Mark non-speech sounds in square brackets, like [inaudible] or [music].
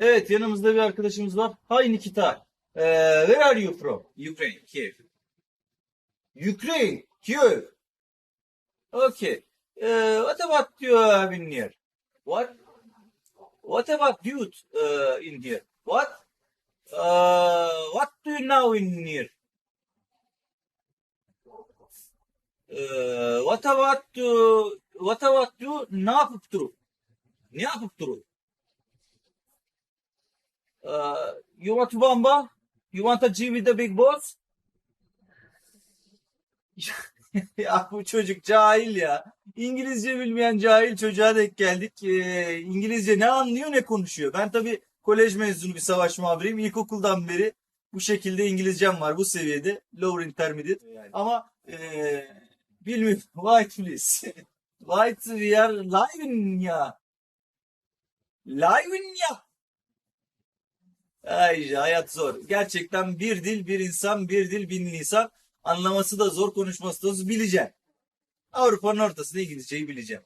Evet yanımızda bir arkadaşımız var. Hi Nikita. Ee, where are you from? Ukraine, Kiev. Ukraine. Kiev. Okay. Uh, what about you have in here? What? What about you uh, in here? What? Uh, what do you know in here? Uh, what about you? What about you? Ne yapıp duru? Ne yapıp duru? Uh, you want to bamba? You want a G with the big boss? [laughs] ya bu çocuk cahil ya. İngilizce bilmeyen cahil çocuğa denk geldik. Ee, İngilizce ne anlıyor ne konuşuyor. Ben tabii kolej mezunu bir savaş muhabiriyim. İlkokuldan beri bu şekilde İngilizcem var bu seviyede. Lower intermediate. Ama ee, bilmiyorum. [laughs] White please. [laughs] White we are live in ya. Live in ya. Ay hayat zor. Gerçekten bir dil bir insan bir dil bin insan anlaması da zor konuşması da zor bileceksin. Avrupa'nın ortasında İngilizceyi bileceğim.